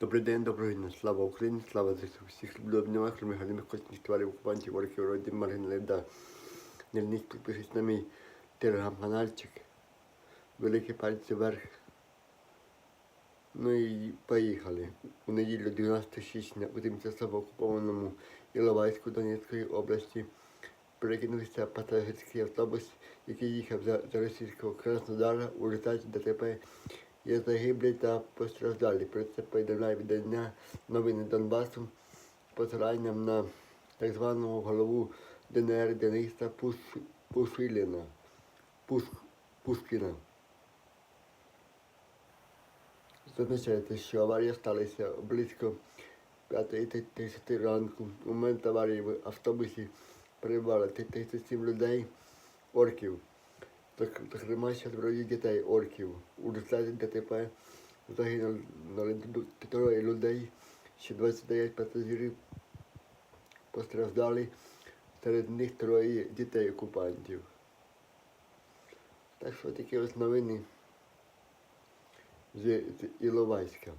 Добрий день, доброго дня. Слава Україні, слава ЗСУ. Всіх люблю обнімаю, крім галімих космічних тварів, окупантів, ворогів, родин, Маргін Леда. Не лініть підпишись на мій телеграм-канальчик. Великі пальці вверх. Ну і поїхали. У неділю 12 січня у тимчасово окупованому Іловайську Донецької області перекинувся пасажирський автобус, який їхав за, за російського Краснодара у результаті ДТП є загиблі та постраждалі. Про це повідомляє видання новини Донбасу посиланням на так званого голову ДНР Дениса Пуш, Пушиліна. Пуш, Пушкіна. Зазначається, що аварія сталася близько 5.30 ранку. У момент аварії в автобусі перебувало 37 людей, орків. Так, зокрема, четверо дітей орків. У результаті ДТП загинули троє людей, ще 29 пасажирів постраждали, серед них троє дітей окупантів. Так що такі ось новини з Іловайська.